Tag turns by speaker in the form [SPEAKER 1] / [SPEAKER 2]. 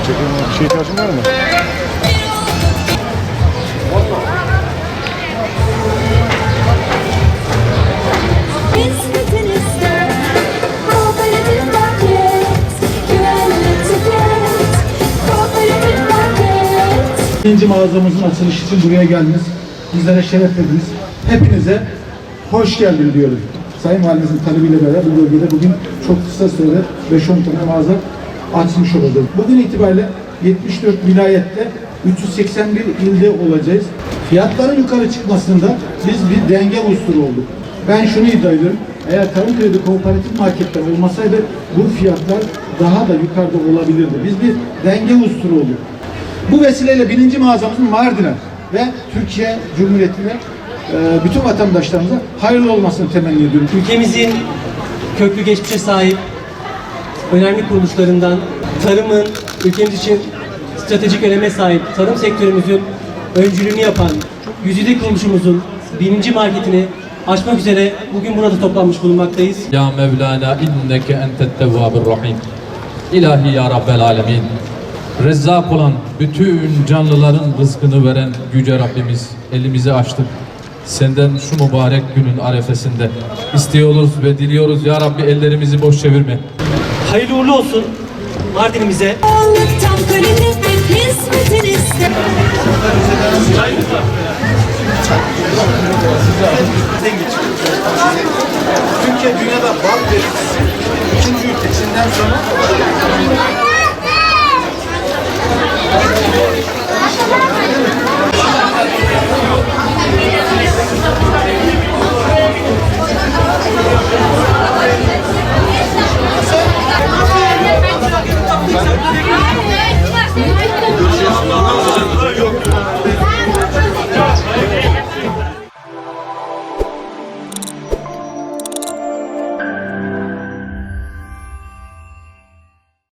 [SPEAKER 1] Bir şey ihtiyacın var mı?
[SPEAKER 2] İkinci mağazamızın açılışı için buraya geldiniz. Bizlere şeref verdiniz. Hepinize hoş geldin diyoruz. Sayın Valimizin talebiyle beraber bu bölgede bugün çok kısa sürede 5-10 tane mağaza açmış olacağız. Bugün itibariyle 74 vilayette 381 ilde olacağız. Fiyatların yukarı çıkmasında biz bir denge unsuru olduk. Ben şunu iddia ediyorum. Eğer tarım kredi kooperatif marketler olmasaydı bu fiyatlar daha da yukarıda olabilirdi. Biz bir denge unsuru olduk. Bu vesileyle birinci mağazamızın Mardin'e ve Türkiye Cumhuriyeti'ne e, bütün vatandaşlarımıza hayırlı olmasını temenni ediyorum.
[SPEAKER 3] Ülkemizin köklü geçmişe sahip önemli kuruluşlarından tarımın ülkemiz için stratejik öneme sahip tarım sektörümüzün öncülüğünü yapan Güzide kuruluşumuzun birinci marketini açmak üzere bugün burada toplanmış bulunmaktayız.
[SPEAKER 4] Ya Mevlana inneke entet tevvabur rahim. İlahi ya Rabbel alemin. Rezzak olan bütün canlıların rızkını veren Yüce Rabbimiz elimizi açtık. Senden şu mübarek günün arefesinde istiyoruz ve diliyoruz ya Rabbi ellerimizi boş çevirme.
[SPEAKER 3] Hayırlı uğurlu olsun Mardin'imize.
[SPEAKER 2] Türkiye dünyada bal üreticisi ikinci ülkesinden sonra 아,